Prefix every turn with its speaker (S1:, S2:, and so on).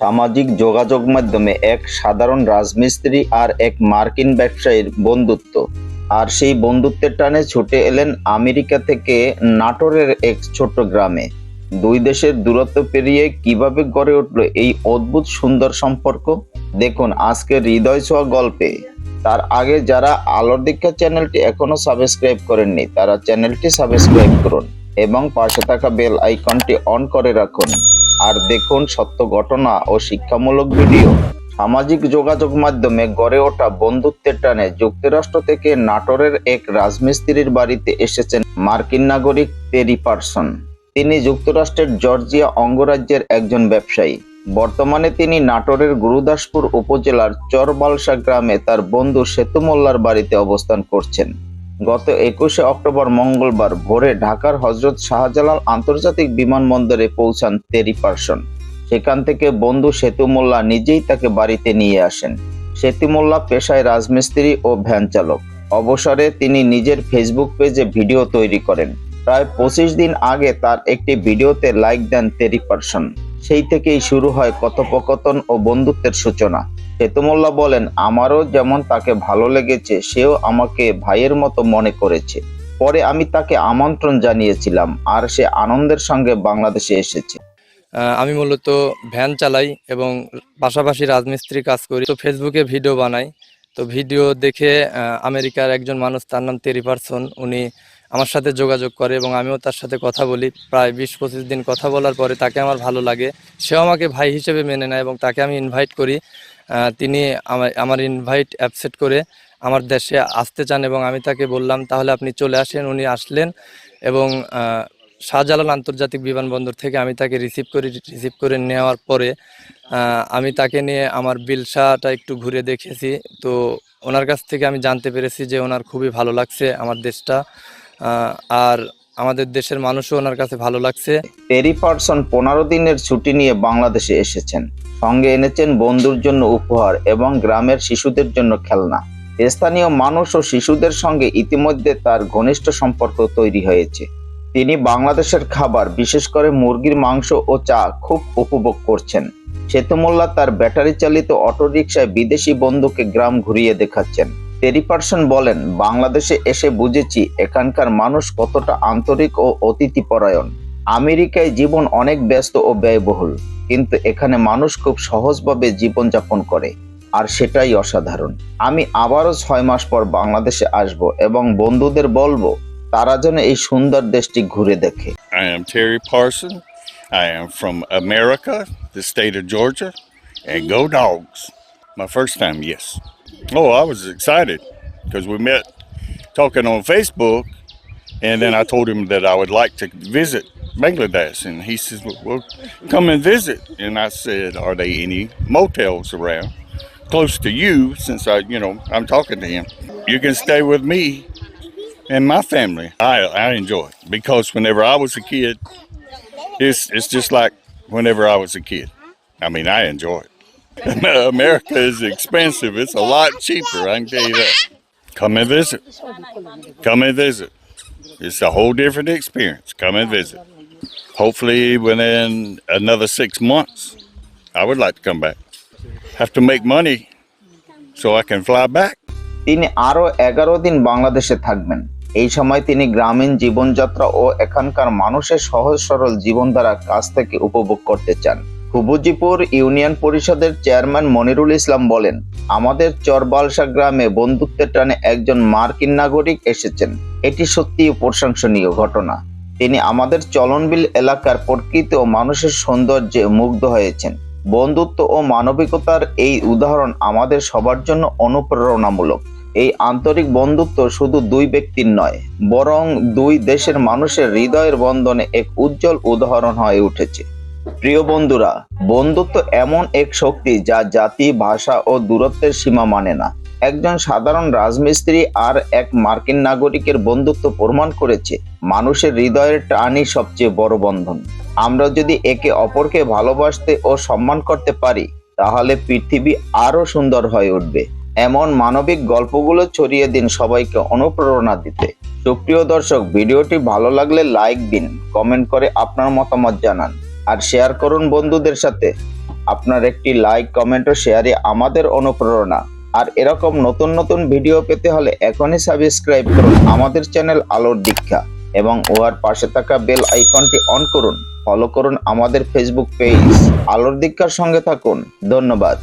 S1: সামাজিক যোগাযোগ মাধ্যমে এক সাধারণ রাজমিস্ত্রি আর এক মার্কিন ব্যবসায়ীর বন্ধুত্ব। আর সেই বন্ধুত্বের টানে ছুটে এলেন আমেরিকা থেকে নাটোরের এক ছোট্ট গ্রামে। দুই দেশের দূরত্ব পেরিয়ে কীভাবে গড়ে উঠল এই অদ্ভুত সুন্দর সম্পর্ক? দেখুন আজকের হৃদয় ছোঁয়া গল্পে। তার আগে যারা আলোর দীক্ষা চ্যানেলটি এখনও সাবস্ক্রাইব করেননি, তারা চ্যানেলটি সাবস্ক্রাইব করুন এবং পাশে থাকা বেল আইকনটি অন করে রাখুন। আর দেখুন সত্য ঘটনা ও শিক্ষামূলক ভিডিও। সামাজিক যোগাযোগ মাধ্যমে গড়ে ওঠা বন্ধুত্বের টানে যুক্তরাষ্ট্র থেকে নাটোরের এক রাজমিস্ত্রির বাড়িতে এসেছেন মার্কিন নাগরিক পেরি পার্সন। তিনি যুক্তরাষ্ট্রের জর্জিয়া অঙ্গরাজ্যের একজন ব্যবসায়ী। বর্তমানে তিনি নাটোরের গুরুদাসপুর উপজেলার চরবালসা গ্রামে তার বন্ধু সেতু মোল্লার বাড়িতে অবস্থান করছেন। গত একুশে অক্টোবর মঙ্গলবার ভোরে ঢাকার হজরত শাহজালাল আন্তর্জাতিক বিমানবন্দরে পৌঁছান তেরি পার্সন। সেখান থেকে বন্ধু সেতু মোল্লা নিজেই তাকে বাড়িতে নিয়ে আসেন। সেতু মোল্লা পেশায় রাজমিস্ত্রি ও ভ্যান চালক। অবসরে তিনি নিজের ফেসবুক পেজে ভিডিও তৈরি করেন। প্রায় পঁচিশ দিন আগে তার একটি ভিডিওতে লাইক দেন তেরি পার্সন। সেই থেকেই শুরু হয় কথোপকথন ও বন্ধুত্বের সূচনা। সেতুমোল্লা বলেন, আমারও যেমন তাকে ভালো লেগেছে, সেও আমাকে ভাইয়ের মতো মনে করেছে। পরে আমি তাকে আমন্ত্রণ জানিয়েছিলাম, আর সে আনন্দের সঙ্গে বাংলাদেশে এসেছে।
S2: আমি মূলত ভ্যান চালাই এবং পাশাপাশি রাজমিস্ত্রি কাজ করি। তো ফেসবুকে ভিডিও বানাই। তো ভিডিও দেখে আমেরিকার একজন মানুষ, তার নাম তেরি পার্সন, উনি আমার সাথে যোগাযোগ করে এবং আমিও তার সাথে কথা বলি। প্রায় বিশ পঁচিশ দিন কথা বলার পরে তাকে আমার ভালো লাগে। সেও আমাকে ভাই হিসেবে মেনে নেয় এবং তাকে আমি ইনভাইট করি। তিনি আমার ইনভাইট অ্যাপসেট করে আমার দেশে আসতে চান এবং আমি তাকে বললাম, তাহলে আপনি চলে আসেন। উনি আসলেন এবং শাহজালাল আন্তর্জাতিক বিমানবন্দর থেকে আমি তাকে রিসিভ করি রিসিভ করে নেওয়ার পরে আমি তাকে নিয়ে আমার বিলসাটা একটু ঘুরে দেখেছি। তো ওনার কাছ থেকে আমি জানতে পেরেছি যে ওনার খুবই ভালো লাগছে আমার দেশটা। আর আমাদের দেশের মানুষও ওনার কাছে ভালো লাগছে।
S1: টেরি পার্সন পনেরো দিনের ছুটি নিয়ে বাংলাদেশে এসেছেন। সঙ্গে এনেছেন বন্ধুর জন্য উপহার এবং গ্রামের শিশুদের জন্য খেলনা। স্থানীয় মানুষ ও শিশুদের সঙ্গে ইতিমধ্যে তার ঘনিষ্ঠ সম্পর্ক তৈরি হয়েছে। তিনি বাংলাদেশের খাবার, বিশেষ করে মুরগির মাংস ও চা, খুব উপভোগ করছেন। সেতুমোল্লা তার ব্যাটারি চালিত অটোরিকশায় বিদেশি বন্ধুকে গ্রাম ঘুরিয়ে দেখাচ্ছেন। টেরি পার্সন বলেন বাংলাদেশে এসে বুঝেছি এখানকার মানুষ কতটা আন্তরিক ও অতিথিপরায়ণ আমেরিকায় জীবন অনেক ব্যস্ত ও ব্যয়বহুল কিন্তু এখানে মানুষ খুব সহজভাবে জীবনযাপন করে আর সেটাই অসাধারণ আমি আবারও ছয় মাস পর বাংলাদেশে আসব এবং বন্ধুদের বলব তারা যেন এই সুন্দর দেশটি ঘুরে দেখে
S3: I am Terry Parson. I am from America, the state of Georgia, and go dogs. My first time, yes. Oh, I was excited because we met talking on Facebook, and then I told him that I would like to visit Bangladesh, and he says, "Well, well come and visit." And I said, "Are there any motels around close to you?" Since I, you know, I'm talking to him. You can stay with me and my family. I I enjoy it because whenever I was a kid, it's it's just like whenever I was a kid. I mean, I enjoy it. America is expensive. It's a lot cheaper. I can tell you that. Come and visit. Come and visit. It's a whole different experience. Come and visit. Hopefully, within another six months, I would like to come back. Have to make money so I can fly back.
S1: তিনি আরও এগারো দিন বাংলাদেশে থাকবেন এই সময় তিনি গ্রামীণ জীবনযাত্রা ও এখানকার মানুষের সহজ সরল জীবনধারা কাছ থেকে উপভোগ করতে চান হুবুজিপুর ইউনিয়ন পরিষদের চেয়ারম্যান মনিরুল ইসলাম বলেন, আমাদের চরবালসা গ্রামে বন্ধুত্বের টানে একজন মার্কিন নাগরিক এসেছেন। এটি সত্যিই প্রশংসনীয় ঘটনা। তিনি আমাদের চলনবিল এলাকার প্রকৃতি ও মানুষের সৌন্দর্যে মুগ্ধ হয়েছেন। বন্ধুত্ব ও মানবিকতার এই উদাহরণ আমাদের সবার জন্য অনুপ্রেরণামূলক। এই আন্তরিক বন্ধুত্ব শুধু দুই ব্যক্তির নয়, বরং দুই দেশের মানুষের হৃদয়ের বন্ধনে এক উজ্জ্বল উদাহরণ হয়ে উঠেছে। প্রিয় বন্ধুরা, বন্ধুত্ব এমন এক শক্তি যা জাতি, ভাষা ও দূরত্বের সীমা মানে না। একজন সাধারণ রাজমিস্ত্রি আর এক মার্কিন নাগরিকের বন্ধুত্ব প্রমাণ করেছে, মানুষের হৃদয়ের টানই সবচেয়ে বড় বন্ধন। আমরা যদি একে অপরকে ভালোবাসতে ও সম্মান করতে পারি, তাহলে পৃথিবী আরও সুন্দর হয়ে উঠবে। এমন মানবিক গল্পগুলো ছড়িয়ে দিন সবাইকে অনুপ্রেরণা দিতে। সুপ্রিয় দর্শক, ভিডিওটি ভালো লাগলে লাইক দিন, কমেন্ট করে আপনার মতামত জানান। আর শেয়ার করুন বন্ধুদের সাথে। আপনার একটি লাইক কমেন্ট ও শেয়ারে আমাদের অনুপ্রেরণা। আর এরকম নতুন নতুন ভিডিও পেতে হলে এখনই সাবস্ক্রাইব করুন আমাদের চ্যানেল আলোর দীক্ষা এবং উহার পাশে থাকা বেল আইকনটি অন করুন। ফলো করুন আমাদের ফেসবুক পেজ আলোর দীক্ষার সঙ্গে থাকুন। ধন্যবাদ।